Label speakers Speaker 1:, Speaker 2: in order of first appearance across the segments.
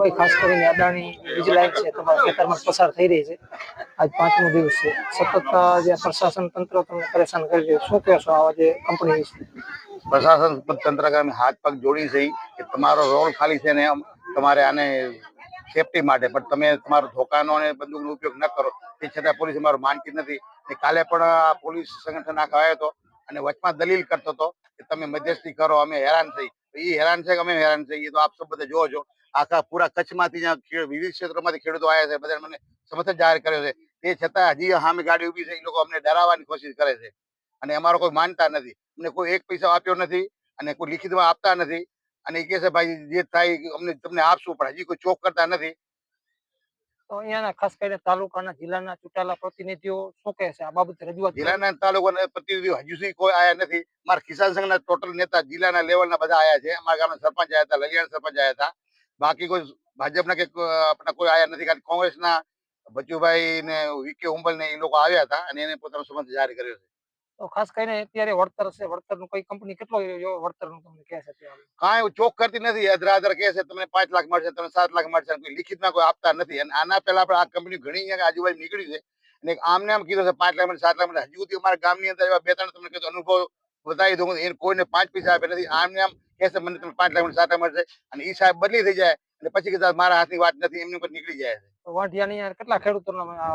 Speaker 1: ભાઈ, ખાસ કરીને અદાણી વીજ લાઈન છે તમારા ખેતરમાં પસાર થઈ રહી છે. આજ પાંચમો દિવસ છે. સતત જે પ્રશાસન તંત્ર તમને પરેશાન કરી રહ્યું શું કહેશો આવા જે કંપની વિશે?
Speaker 2: પ્રશાસન તંત્ર અમે હાથ પગ જોડી છે કે તમારો રોલ ખાલી છે ને તમારે આને સેફટી માટે, પણ તમે તમારો ધોકાનો અને બંદૂકનો ઉપયોગ ન કરો. તે છતાં પોલીસ અમારું માનતી નથી. ને કાલે પણ આ પોલીસ સંગઠન આખો આવ્યો હતો અને વચમાં દલીલ કરતો હતો કે તમે મધ્યસ્થી કરો, અમે હેરાન થઈ. એ હેરાન છે કે અમે હેરાન થઈ? એ તો આપ સૌ બધા જોવો છો. આખા પૂરા કચ્છમાંથી જ્યાં વિવિધ ક્ષેત્રોમાંથી ખેડૂતો આવ્યા છે બધા મને સમર્થન જાહેર કર્યો છે. તે છતાં હજી સામે ગાડી ઊભી છે એ લોકો અમને ડરાવવાની કોશિશ કરે છે. અને અમારો કોઈ માનતા નથી. અમને કોઈ એક પૈસા આપ્યો નથી અને કોઈ લિખિતમાં આપતા નથી. અને એ કહે છે ભાઈ જે થાય અમને તમને આપશું પણ હજી કોઈ ચોક કરતા નથી.
Speaker 1: તો અહીંયાના ખાસ કરીને તાલુકાના જિલ્લાના ચૂંટાયેલા પ્રતિનિધિઓ શું કહે છે? આ બાબતે રજૂઆત
Speaker 2: જિલ્લાના તાલુકાના પ્રતિનિધિઓ હજુ સુધી કોઈ આયા નથી. મારા કિસાન સંઘના ટોટલ નેતા જિલ્લાના લેવલના બધા આયા છે. અમારા ગામના સરપંચ આયા હતા લલિયાણ સરપંચ આયા હતા. બાકી કોઈ ભાજપના કે કોઈ આપણા કોઈ આયા નથી ખાલી કોંગ્રેસના બચુભાઈ ને વિકે ઉંબલ ને એ લોકો આવ્યા હતા અને એને પોતાનો સંબંધ જાહેર કર્યો છે.
Speaker 1: તો ખાસ કરીને અત્યારે વળતર છે વળતરનું કોઈ કંપની કેટલો વળતરનું તમને કહે છે
Speaker 2: કાંઈ ચોક કરતી નથી અધરા અધર કહે છે તમને પાંચ લાખ મળશે તમને સાત લાખ મળશે કોઈ લિખિતમાં કોઈ આપતા નથી. અને આના પહેલા આપણે આ કંપની ઘણી આજુબાજુ નીકળી છે. અને આમને આમ કીધું છે પાંચ લાખ મળે સાત લાખ મળે હજુ સુધી અમારા ગામની અંદર એવા બે ત્રણ તમને કીધું અનુભવ બતાવી દઉં એને કોઈને પાંચ પૈસા આપે નથી. આમને આમ કહે મને તમે પાંચ લાખ સાત મળશે અને એ સાહેબ બદલી થઈ જાય અને પછી કદાચ મારા હાથની વાત નથી એમની ઉપર નીકળી જાય છે.
Speaker 1: વાંઢિયાની કેટલા ખેડૂતોના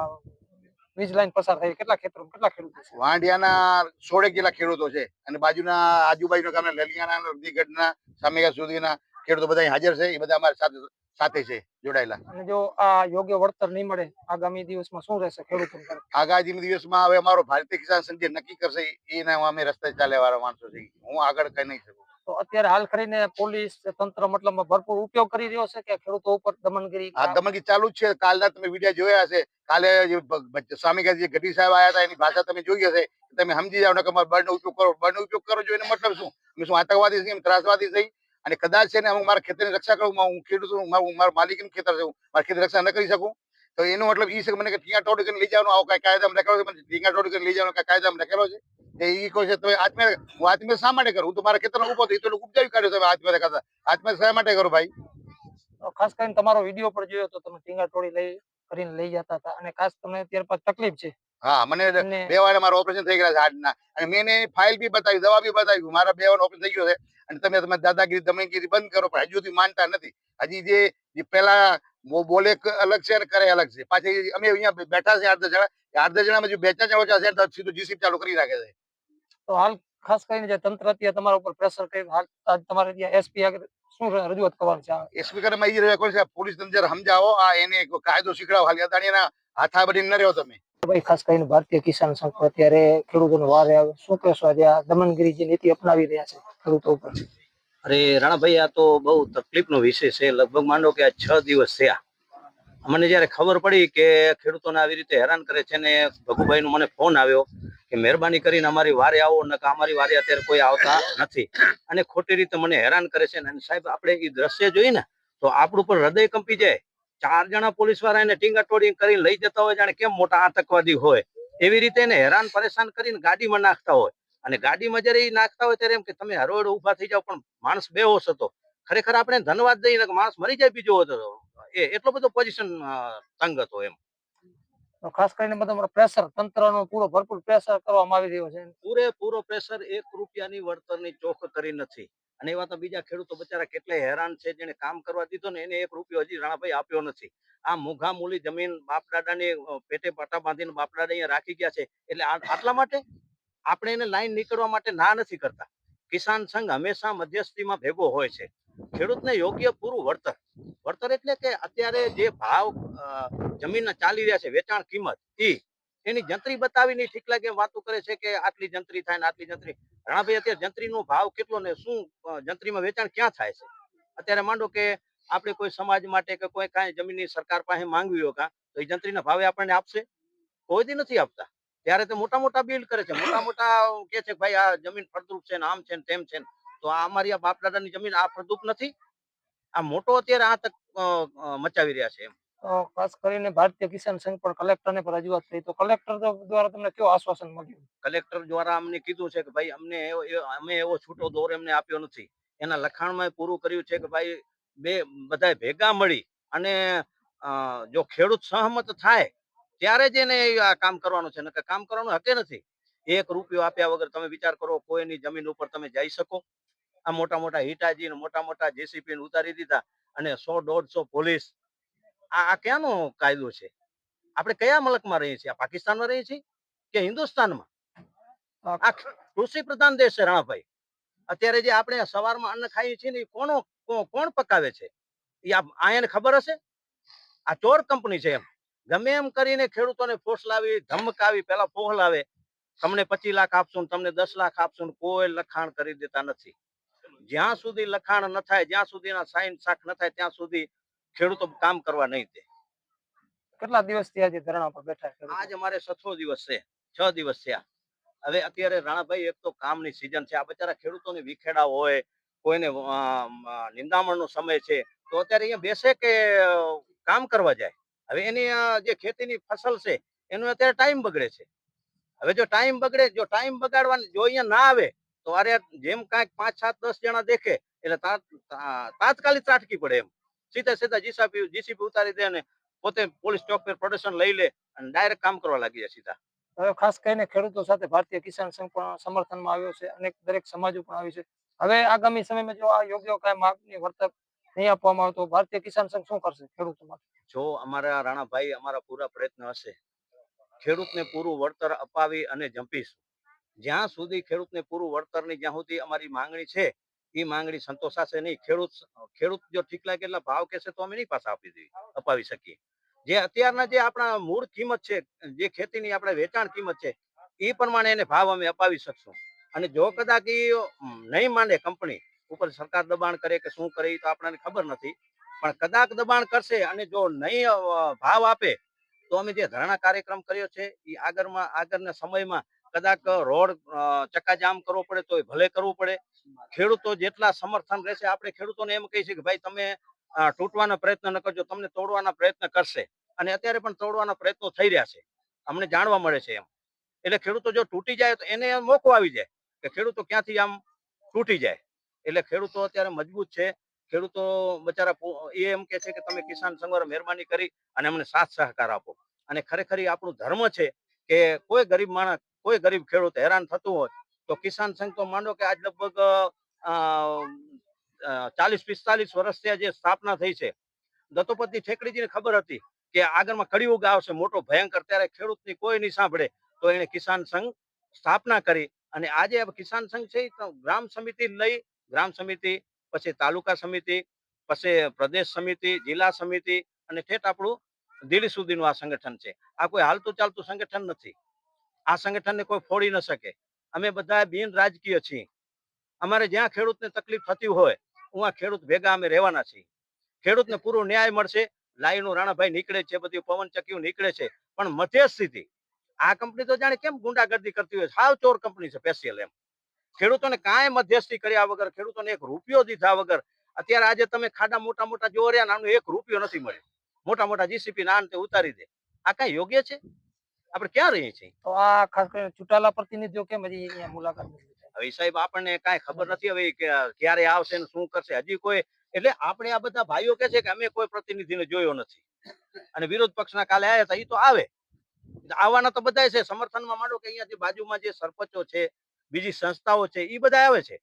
Speaker 1: વીજ લાઈન પસાર થઈ કેટલા ખેતરો કેટલા ખેડૂતો
Speaker 2: વાંઢિયાના સોળે કેટલા ખેડૂતો છે અને બાજુના આજુબાજુના ગામના લલિયાના નદીગઢના સામેગા સુધીના ખેડૂતો બધા હાજર છે એ બધા અમારી સાથે સાથે છે જોડાયેલા.
Speaker 1: અને જો આ યોગ્ય વળતર નહીં મળે આગામી દિવસમાં શું રહેશે ખેડૂતો
Speaker 2: આગામી દિવસમાં હવે અમારો ભારતીય કિસાન સંઘ જે નક્કી કરશે એના અમે રસ્તે ચાલે વાળા માણસો છે હું આગળ કઈ નહીં શકું.
Speaker 1: તો અત્યારે હાલ કરીને પોલીસ તંત્ર મતલબ ભરપૂર ઉપયોગ કરી રહ્યો છે કે ખેડૂતો ઉપર દમનગીરી
Speaker 2: દમનગીરી દમનગી ચાલુ જ છે. કાલના તમે વીડિયો જોયા હશે. કાલે જે સ્વામી જે ગઢી સાહેબ આવ્યા હતા એની ભાષા તમે જોઈ હશે. તમે સમજી જાવ કે અમારે બળનો ઉપયોગ કરો બળનો ઉપયોગ કરો છો એનો મતલબ શું? અમે શું આતંકવાદી છીએ? ત્રાસવાદી થઈ અને કદાચ છે ને હું મારા ખેતરની રક્ષા કરું હું ખેડૂત છું મારું મારું માલિકીનું ખેતર છે મારા મારી ખેતી રક્ષા ન કરી શકું. તો એનો મતલબ એ છે કે મને કે ટીંગા ટોડી કરીને લઈ જવાનું આવો કાંઈ કાયદા લખેલો છે? મને ટીંગા ટોડી કરીને લઈ જવાનો કાંઈ કાયદા લખેલો છે? તે કહે છે તમે આત્મીય હું આત્મીય શા માટે કરું? હું તો મારા ખેતરમાં ઊભો તો લોકો ઉપજાવી કાઢ્યો તમે આત્મીય કરતા. આત્મીય શા માટે કરું ભાઈ?
Speaker 1: ખાસ કરીને તમારો વીડિયો પર જોયો તો તમે ટીંગા ટોળી લઈ કરીને લઈ જતા હતા. અને ખાસ તમને ત્યાર બાદ તકલીફ છે.
Speaker 2: હા મને બે વાર મારા ઓપરેશન થઈ ગયા છે હાર્ટના. અને મેં એની ફાઇલ બી બતાવી દવા બી બતાવી. મારા બે વાર ઓપરેશન થઈ ગયું છે. અને તમે તમે દાદાગીરી દમનગીરી બંધ કરો પણ હજુ સુધી માનતા નથી. હજી જે પેલા બોલે અલગ છે અને કરે અલગ છે. પાછી અમે અહીંયા બેઠા છે આઠ દસ જણા. એ આઠ દસ જણામાં જો બે ચાર જણા ઓછા છે સીધું જીસીપ ચાલુ કરી રાખે છે.
Speaker 1: તો હાલ ખાસ કરીને જે તંત્ર અત્યારે તમારા ઉપર પ્રેશર કરી હાલ આજ તમારે ત્યાં એસપી આગળ શું રજૂઆત કરવાની છે? એસપી
Speaker 2: કરે મેં એ રહ્યો છે પોલીસ તંત્ર સમજાવો આ એને કાયદો શીખડાવો હાલ અદાણીના હાથા બની ન રહ્યો તમે.
Speaker 1: ભાઈ ખાસ કરીને ભારતીય કિસાન સંઘ અત્યારે ખેડૂતોનો વારે આવે. શું કહેશો આજે આ દમનગીરી જે નીતિ અપનાવી રહ્યા છે ખેડૂતો ઉપર?
Speaker 3: અરે રાણાભાઈ આ તો બહુ તકલીફનો વિષય છે. લગભગ માંડો કે આ છ દિવસ થયા. મને જયારે ખબર પડી કે ખેડૂતોને આવી રીતે હેરાન કરે છે ને ભગુભાઈ નો મને ફોન આવ્યો કે મહેરબાની કરીને અમારી વારે આવો ને અમારી વારે અત્યારે કોઈ આવતા નથી. અને ખોટી રીતે મને હેરાન કરે છે અને સાહેબ, આપણે એ દ્રશ્ય જોઈએ ને, તો આપણું પણ હૃદય કંપી જાય. ચાર જણા પોલીસવાળા એને ટીંગાટોળી કરીને લઈ જતા હોય, જાણે કેમ મોટા આતંકવાદી હોય. એવી રીતે એને હેરાન પરેશાન કરીને ગાડીમાં નાખતા હોય. અને ગાડીમાં જ્યારે એ નાખતા હોય ત્યારે એમ કે, તમે હરોડ ઊભા થઈ જાઓ, પણ માણસ બેહોશ હતો. ખરેખર આપણે ધન્યવાદ દઈએ માણસ મરી જાય બીજો હતો. એ એટલો બધો પોઝિશન તંગ હતો એમ.
Speaker 1: ખાસ કરીને બધા પ્રેશર તંત્રનો પૂરો ભરપૂર પ્રેશર કરવામાં આવી રહ્યો છે.
Speaker 3: પૂરેપૂરો પ્રેશર એક રૂપિયાની વળતરની ચોખ કરી નથી. અને એવા તો બીજા ખેડૂતો બચારા કેટલાય હેરાન છે જેને કામ કરવા દીધો ને એને એક રૂપિયો હજી રાણાભાઈ આપ્યો નથી. આ મોઘા મૂલી જમીન બાપ દાદાની પેટે પાટા બાંધીને બાપ દાદા અહીંયા રાખી ગયા છે. એટલે આ- આટલા માટે? આપણે એને લાઈન નીકળવા માટે ના નથી કરતા. કિસાન સંઘ હંમેશા મધ્યસ્થીમાં ભેગો હોય છે. ખેડૂતને યોગ્ય પૂરું વળતર. વળતર એટલે કે અત્યારે જે ભાવ જમીનના ચાલી રહ્યા છે, વેચાણ કિંમત, ઈ. એની જંત્રી બતાવીને ઠીક લાગે વાતો કરે છે કે આટલી જંત્રી થાય ને આટલી જંત્રી. રાણાભાઈ, અત્યારે જંત્રીનો ભાવ કેટલો ને શું જંત્રીમાં વેચાણ ક્યાં થાય છે? અત્યારે માંડો કે આપણે કોઈ સમાજ માટે કે કોઈ કાંઈ જમીનની સરકાર પાસે માંગવી હોય કાં, તો એ જંત્રીના ભાવે આપણને આપશે? કોઈ દી નથી આપતા. ત્યારે તો મોટા મોટા બિલ કરે છે. મોટા મોટા કે છે ભાઈ આ જમીન ફળદ્રુપ છે ને આમ છે ને તેમ છે ને. તો આ અમારી આ બાપ દાદાની જમીન આ ફળદ્રુપ નથી. આ મોટો અત્યારે આ તક મચાવી રહ્યા છે એમ.
Speaker 1: તો ખાસ કરીને ભારતીય કિસાન સંઘ પણ કલેક્ટરને પણ રજૂઆત થઈ તો કલેક્ટર દ્વારા તમને કેવું આશ્વાસન મળ્યું?
Speaker 3: કલેક્ટર દ્વારા અમને કીધું છે કે ભાઈ અમને અમે એવો છૂટો દોર એમને આપ્યો નથી. એના લખાણમાં પૂરું કર્યું છે કે ભાઈ બે બધા ભેગા મળી અને જો ખેડૂત સહમત થાય ત્યારે જ એને આ કામ કરવાનું છે. નકર કામ કરવાનું હકે નથી. એક રૂપિયો આપ્યા વગર તમે વિચાર કરો કોઈની જમીન ઉપર તમે જઈ શકો. આ મોટા મોટા હિટાજી ને મોટા મોટા જેસીપી ઉતારી દીધા અને સો દોઢસો પોલીસ. આ આ ક્યાંનો કાયદો છે? આપણે કયા મલકમાં રહીએ છીએ? પાકિસ્તાનમાં રહીએ છીએ કે હિન્દુસ્તાનમાં? આ કૃષિ પ્રધાન દેશ છે રાણાભાઈ. અત્યારે જે આપણે સવારમાં અન્ન ખાઈએ છીએ ને એ કોનો કોણ પકાવે છે? એ આયાને ખબર હશે? આ ચોર કંપની છે એમ. ગમે એમ કરીને ખેડૂતોને ફોસલાવી ધમકાવી પેલા ફોહલાવે. તમને પચીસ લાખ આપશું તમને દસ લાખ આપશું કોઈ લખાણ કરી દેતા નથી. જ્યાં સુધી લખાણ ન થાય જ્યાં સુધીના સાઈન શાક ન થાય ત્યાં સુધી ખેડૂતો કામ કરવા નહીં દે.
Speaker 1: કેટલા દિવસથી આજે ધરણા પર બેઠા છે
Speaker 3: આજ અમારે છઠ્ઠો દિવસ છે છ દિવસ થયા. હવે અત્યારે રાણાભાઈ એક તો કામની સિઝન છે આ બચારા ખેડૂતોને વિખેડા હોય કોઈને નિંદામણ નો નિંદામણનો સમય છે તો અત્યારે અહીંયા બેસે કે કામ કરવા જાય? હવે એની જે ખેતીની ફસલ છે એનો અત્યારે ટાઈમ બગડે છે. હવે જો ટાઈમ બગડે જો ટાઈમ બગાડવાની જો અહીંયા ના આવે તો અરે જેમ કાંઈક પાંચ સાત દસ જણા દેખે એટલે તાત્કાલિક ત્રાટકી પડે એમ. સીધા સીધા જીસીપી જીસીપી ઉતારી દે અને પોતે પોલીસ ચોક પર પ્રોટેક્શન લઈ લે અને ડાયરેક્ટ કામ કરવા લાગી જાય સીધા.
Speaker 1: હવે ખાસ કરીને ખેડૂતો સાથે ભારતીય કિસાન સંઘ પણ સમર્થનમાં આવ્યો છે અને દરેક સમાજો પણ આવી છે. હવે આગામી સમયમાં જો આ યોગ્ય કાંઈ માગની વર્તક નહીં આપવામાં આવે તો ભારતીય કિસાન સંઘ શું કરશે ખેડૂતો માટે
Speaker 3: જો અમારા રાણાભાઈ અમારા પૂરા પ્રયત્ન હશે ખેડૂતને પૂરું વળતર અપાવી અને જંપીશું જ્યાં સુધી ખેડૂતને પૂરું વળતરની જ્યાં સુધી અમારી માંગણી છે એ માંગણી સંતોષાશે નહીં. ખેડૂત ખેડૂત જો ઠીક લાગે એટલા ભાવ કહેશે તો અમે નહીં પાછા આપી દઈએ અપાવી શકીએ. જે અત્યારના જે આપણા મૂળ કિંમત છે, જે ખેતીની આપણે વેચાણ કિંમત છે એ પ્રમાણે એને ભાવ અમે અપાવી શકશું. અને જો કદાચ એ નહીં માંડે કંપની, ઉપર સરકાર દબાણ કરે કે શું કરે તો આપણને ખબર નથી. પણ કદાચ દબાણ કરશે અને જો નહીં ભાવ આપે, તો અમે જે ધરણા કાર્યક્રમ કર્યો છે એ આગળમાં, આગળના સમયમાં કદાચ રોડ ચક્કાજામ કરવો પડે તો ભલે કરવું પડે. ખેડૂતો જેટલા સમર્થન રહેશે, આપણે ખેડૂતોને એમ કહી કે ભાઈ તમે તૂટવાનો પ્રયત્ન ન કરજો, તમને તોડવાના પ્રયત્ન કરશે. અને અત્યારે પણ તોડવાના પ્રયત્નો થઈ રહ્યા છે. અમને જાણવા મળે છે એમ. એટલે ખેડૂતો જો તૂટી જાય તો એને મોકો આવી જાય કે ખેડૂતો ક્યાંથી આમ તૂટી જાય. એટલે ખેડૂતો અત્યારે મજબૂત છે. ખેડૂતો બચારા એ એમ કે છે કે તમે કિસાન સંઘ મહેરબાની કરી અને અમને સાથ સહકાર આપો. અને ખરેખર આપણું ધર્મ છે કે કોઈ ગરીબ માણસ કોઈ ગરીબ ખેડૂત હેરાન થતું હોય, તો કિસાન સંઘ તો માંડો કે આજ લગભગ ચાલીસ પિસ્તાલીસ વર્ષથી આ જે સ્થાપના થઈ છે. દત્તોપતિ ઠેકડીજીને ખબર હતી કે આગળમાં કળિયુગ આવશે, મોટો ભયંકર, ત્યારે ખેડૂતની કોઈ નહીં સાંભળે. તો એને કિસાન સંઘ સ્થાપના કરી અને આજે કિસાન સંઘ છે ગ્રામ સમિતિ લઈ, ગ્રામ સમિતિ, પછી તાલુકા સમિતિ, પછી પ્રદેશ સમિતિ, જિલ્લા સમિતિ અને ઠેઠ આપણું દિલ્હી સુધીનું આ સંગઠન છે. આ કોઈ હાલતું ચાલતું સંગઠન નથી. આ સંગઠનને કોઈ ફોડી ન શકે. અમે બધા બિન રાજકીય છીએ. અમારે જ્યાં ખેડૂતને તકલીફ થતી હોય, હું ખેડૂત ભેગા અમે રહેવાના છીએ. ખેડૂતને પૂરો ન્યાય મળશે, લાઈનું રાણાભાઈ નીકળે છે, બધી પવન ચક્કીઓ નીકળે છે, પણ મધ્યસ્થિતિ આ કંપની તો જાણે કેમ ગુંડાગર્દી કરતી હોય સાવ ચોર કંપની છે સ્પેશિયલ એમ. ખેડૂતોને કાંઈ મધ્યસ્થી કર્યા વગર, ખેડૂતોને એક રૂપિયો દીધા વગર, અત્યારે આજે તમે ખાડા મોટા મોટા જોવો રહ્યા એક રૂપિયો નથી મળે મોટા મોટા જીસીપી ના ઉતારી દે. આ કઈ યોગ્ય છે? આપણે ક્યાં રહીએ છીએ?
Speaker 1: તો આ ખાસ કરીને ચૂંટાયેલા પ્રતિનિધિઓ કેમ હજી અહીંયા મુલાકાત
Speaker 3: હવે સાહેબ આપણને કાંઈ ખબર નથી હવે ક્યારે આવશે ને શું કરશે. હજી કોઈ એટલે આપણે આ બધા ભાઈઓ કે છે કે અમે કોઈ પ્રતિનિધિને જોયો નથી. અને વિરોધ પક્ષના કાલે આવ્યા હતા એ તો આવે. આવવાના તો બધા છે. સમર્થનમાં માંડો કે અહીંયાથી બાજુમાં જે સરપંચો છે બીજી સંસ્થાઓ છે એ બધા આવે છે.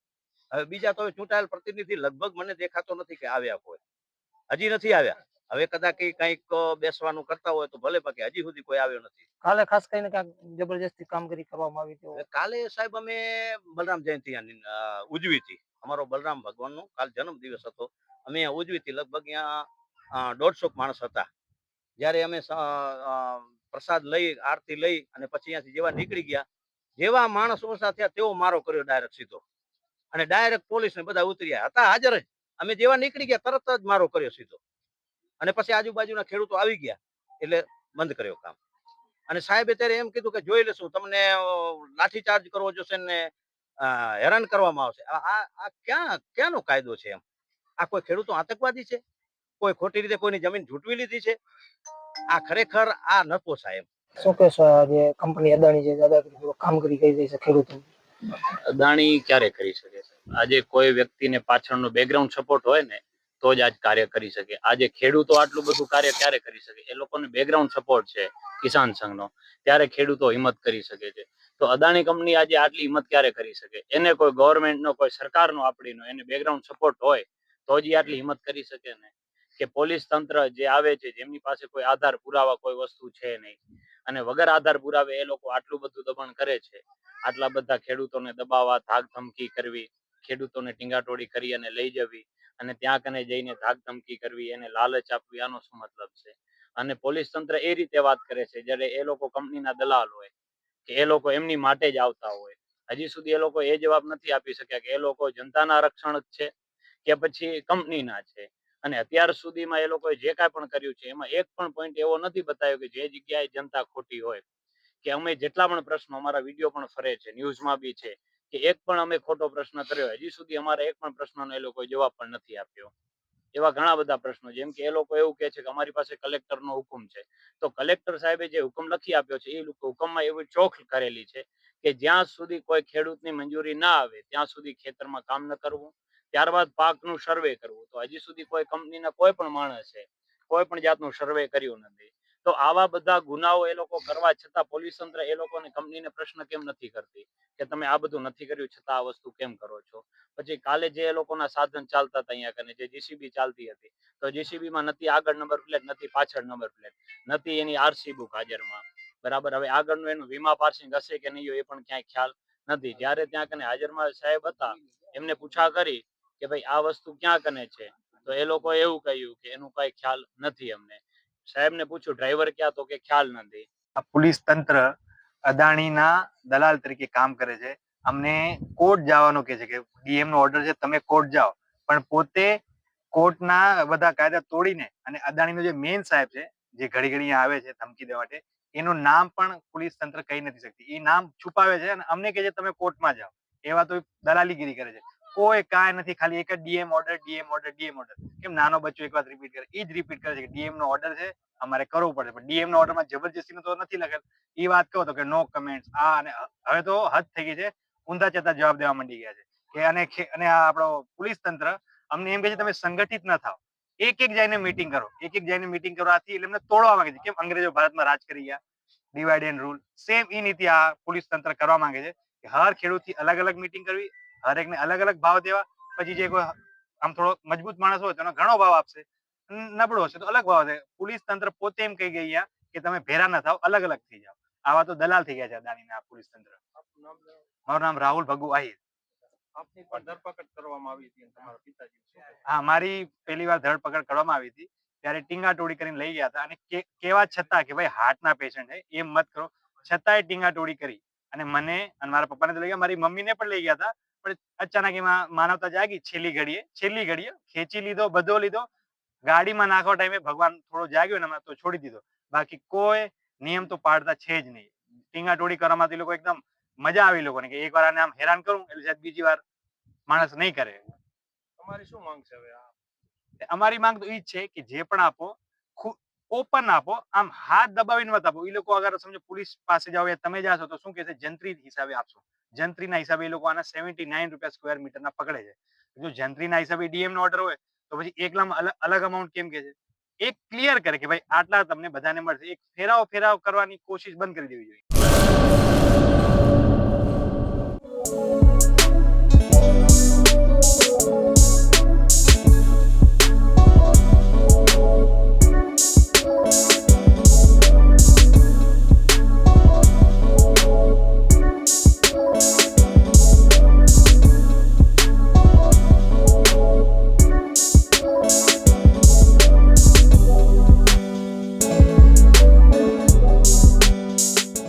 Speaker 3: હવે બીજા તો ચૂંટાયેલ પ્રતિનિધિ લગભગ મને દેખાતો નથી કે આવ્યા કોઈ. હજી નથી આવ્યા. હવે કદાચ કંઈક બેસવાનું કરતા હોય તો ભલે બાકી હજી સુધી કોઈ આવ્યો નથી.
Speaker 1: કાલે ખાસ કરીને જબરજસ્તી કામગીરી કરવામાં આવી
Speaker 3: કાલે સાહેબ અમે બલરામ જયંતિ ઉજવી હતી. અમારો બલરામ ભગવાનનો કાલ જન્મ દિવસ હતો. અમે ઉજવી હતી. લગભગ અહીંયા દોઢસો માણસ હતા. જ્યારે અમે પ્રસાદ લઈ આરતી લઈ અને પછી અહીંયાથી જેવા નીકળી ગયા જેવા માણસ ઓછા થયા તેવો મારો કર્યો ડાયરેક્ટ સીધો. અને ડાયરેક્ટ પોલીસ ને બધા ઉતર્યા. હતા હાજર જ. અમે જેવા નીકળી ગયા તરત જ મારો કર્યો સીધો. અને પછી આજુબાજુના ખેડૂતો આવી ગયા એટલે બંધ કર્યો કામ. અને સાહેબે ત્યારે એમ કીધું કે જોઈ લેશું તમને લાઠી લાઠીચાર્જ કરવો જોશે ને હેરાન કરવામાં આવશે. આ આ ક્યાં ક્યાંનો કાયદો છે એમ? આ કોઈ ખેડૂતો આતંકવાદી છે? કોઈ ખોટી રીતે કોઈની જમીન ઝૂંટવી લીધી છે? આ ખરેખર આ ન પોસાય એમ.
Speaker 1: શું કહેશો આ જે કંપની અદાણી છે દાદાગીરી કામગીરી કરી રહી છે ખેડૂતો.
Speaker 4: અદાણી ક્યારે કરી શકે છે? આજે કોઈ વ્યક્તિને પાછળનો બેકગ્રાઉન્ડ સપોર્ટ હોય ને તો જ આજ કાર્ય કરી શકે. આજે ખેડૂતો આટલું બધું કાર્ય ક્યારે કરી શકે? એ લોકોને બેકગ્રાઉન્ડ સપોર્ટ છે કિસાન સંઘનો. ત્યારે ખેડૂતો હિંમત કરી શકે છે. તો અદાણી કંપની આજે આટલી હિંમત ક્યારે કરી શકે? એને કોઈ ગવર્મેન્ટનો કોઈ સરકારનો આપણીનો એને બેકગ્રાઉન્ડ સપોર્ટ હોય, તો જ આટલી હિંમત કરી શકે ને? કે પોલીસ તંત્ર જે આવે છે, જેમની પાસે કોઈ આધાર પુરાવા કોઈ વસ્તુ છે નહીં, અને વગર આધાર પુરાવે એ લોકો આટલું બધું દબાણ કરે છે. આટલા બધા ખેડૂતોને દબાવવા ધાક ધમકી કરવી, ખેડૂતોને ટીંગાટોળી કરી અને લઈ જવી અને ત્યાં કને જઈને ધાક ધમકી કરવી, એને લાલચ આપવી, આનો શું મતલબ છે? અને પોલીસ તંત્ર એ રીતે વાત કરે છે, જ્યારે એ લોકો કંપનીના દલાલ હોય, કે એ લોકો એમની માટે જ આવતા હોય. હજી સુધી એ લોકો એ જવાબ નથી આપી શક્યા કે એ લોકો જનતાના રક્ષણ જ છે કે પછી કંપનીના છે. અને અત્યાર સુધીમાં એ લોકોએ જે કાંઈ પણ કર્યું છે, એમાં એક પણ પોઈન્ટ એવો નથી બતાવ્યો કે જે જગ્યાએ જનતા ખોટી હોય. કે અમે જેટલા પણ પ્રશ્નો, અમારા વીડિયો પણ ફરે છે, ન્યૂઝમાં બી છે. કે એક પણ અમે ખોટો પ્રશ્ન કર્યો, હજી સુધી અમારે એક પણ પ્રશ્નનો એ લોકોએ જવાબ પણ નથી આપ્યો. એવા ઘણા બધા પ્રશ્નો જેમ કે એ લોકો એવું કહે છે કે અમારી પાસે કલેક્ટરનો હુકમ છે. તો કલેક્ટર સાહેબે જે હુકમ લખી આપ્યો છે, એ હુકમમાં એવી ચોખ કરેલી છે કે જ્યાં સુધી કોઈ ખેડૂતની મંજૂરી ના આવે, ત્યાં સુધી ખેતરમાં કામ ન કરવું. ત્યારબાદ પાકનું સર્વે કરવું. તો હજી સુધી કોઈ કંપનીના કોઈ પણ માણસે કોઈ પણ જાતનું સર્વે કર્યું નથી. તો આવા બધા ગુનાઓ એ લોકો કરવા છતાં પોલીસ તંત્ર એ લોકોને કંપનીને પ્રશ્ન કેમ નથી કરતી? કે તમે આ બધું નથી કર્યું, છતાં આ વસ્તુ કેમ કરો છો? પછી કાલે જે લોકોના સાધન ચાલતા હતા અહીંયા કને, જે જીસીબી ચાલતી હતી, તો જીસીબીમાં નથી આગળ નંબર પ્લેટ નથી પાછળ નંબર પ્લેટ નથી એની આરસી બુક હાજરમાં. બરાબર? હવે આગળનું એનું વીમા પાર્સિંગ હશે કે નહીં, એ પણ ક્યાંય ખ્યાલ નથી. જ્યારે ત્યાં કને હાજરમાં સાહેબ હતા, એમને પૂછા કરી કે ભાઈ આ વસ્તુ ક્યાં કને છે? તો એ લોકો એવું કહ્યું કે એનું કઈ ખ્યાલ નથી અમને સાહેબને પૂછ્યું, ડ્રાઈવર ક્યાં? તો કે, ખ્યાલ નથી
Speaker 5: આ પોલીસ તંત્ર અદાણીના દલાલ તરીકે કામ કરે છે. અમને કોર્ટ જવાનું કે છે કે, ડીએમ નો ઓર્ડર છે, તમે કોર્ટ જાઓ. પણ પોતે કોર્ટના બધા કાયદા તોડીને અને અદાણીનો જે મેઇન સાહેબ છે, જે ઘડી ઘડી આવે છે ધમકી દેવા માટે, એનું નામ પણ પોલીસ તંત્ર કહી નથી શકતી. એ નામ છુપાવે છે અને અમને કે છે, તમે કોર્ટમાં જાઓ. એવા તો દલાલીગીરી કરે છે. કોઈ કાંઈ નથી, ખાલી એક જ DM order DM order DM order કેમ નાનો બચ્ચો એક વાત રિપીટ કરે? એ જ રિપીટ કરે છે કે ડીએમ નો ઓર્ડર છે, અમારે કરવું પડે. પણ ડીએમ નો ઓર્ડરમાં જબરજસ્તી તો નથી લખેલ. એ વાત કહો તો કે નો કમેન્ટ આ અને હવે તો હદ થઈ ગઈ છે. ઊંધા ચતા જવાબ દેવા માંડી ગયા છે. કે અને અને આ આપણો પોલીસ તંત્ર અમને એમ કહે છે તમે સંગઠિત ન થાવ એક એક જઈને મીટિંગ કરો. એક એક જઈને મીટિંગ આથી એટલે એમને તોડવા માંગે છે. કેમ? અંગ્રેજો ભારતમાં રાજ કરી ગયા. ડિવાઈડ એન્ડ રૂલ સેમ એ નીતિ આ પોલીસ તંત્ર કરવા માંગે છે કે હર ખેડૂતથી અલગ અલગ મીટિંગ કરવી. હર એકને અલગ અલગ ભાવ દેવા. પછી જે કોઈ આમ થોડો મજબૂત માણસ હોય તો ઘણો ભાવ આપશે. નબળો હશે તો અલગ ભાવ છે પોલીસ તંત્ર પોતે એમ કહી ગઈ કે તમે ભેરા ના થાવ અલગ અલગ થઈ જાઓ. આવા તો દલાલ થઈ ગયા છે અદાણીના પોલીસ તંત્ર. મારું નામ રાહુલ ભગુ આહિર.
Speaker 1: આપની પણ ધરપકડ કરવામાં આવી હતી તમારા પિતાજી
Speaker 5: હા મારી પહેલી વાર ધરપકડ કરવામાં આવી હતી. ત્યારે ટીંગાટોળી કરીને લઈ ગયા હતા. અને કે- કેવા છતાં કે ભાઈ હાર્ટના પેશન્ટ છે એમ મત કરો. છતાંય ટીંગાટોળી કરી. અને મને અને મારા પપ્પાને તો લઈ ગયા. મારી મમ્મીને પણ લઈ ગયા હતા. પણ અચાનક એમાં માનવતા જાગી. છેલ્લી ઘડીએ છેલ્લી ઘડીએ ખેંચી લીધો બધો લીધો. ગાડીમાં નાખવા ટાઈમે ભગવાન થોડો જાગ્યો ને તો છોડી દીધો. બાકી કોઈ નિયમ તો પાડતા છે જ નહીં. ટીંગાટોળી કરવામાં લોકો એકદમ મજા આવી લોકોને કે એક વાર આને આમ હેરાન કરું એટલે શાયદ બીજી વાર માણસ નહીં કરે.
Speaker 1: તમારી શું માંગ છે હવે
Speaker 5: અમારી માંગ તો એ જ છે કે જે પણ આપો ઓપન આપો આમ હાથ દબાવીને મત આપો. એ લોકો અગર સમજો પોલીસ પાસે જાઓ યા તમે જાશો તો શું કહેશે? જંત્રી હિસાબે આપશો. જંત્રીના હિસાબે એ લોકો આના સેવન્ટી નાઇન રૂપિયા સ્ક્વેર મીટરના પકડે છે. જો જંત્રીના હિસાબે ડીએમ નો ઓર્ડર હોય, તો પછી એકલામાં અલગ અમાઉન્ટ કેમ કે છે? એક ક્લિયર કરે કે ભાઈ આટલા તમને બધાને મળશે. એક ફેરાવ ફેરાવ કરવાની કોશિશ બંધ કરી દેવી જોઈએ.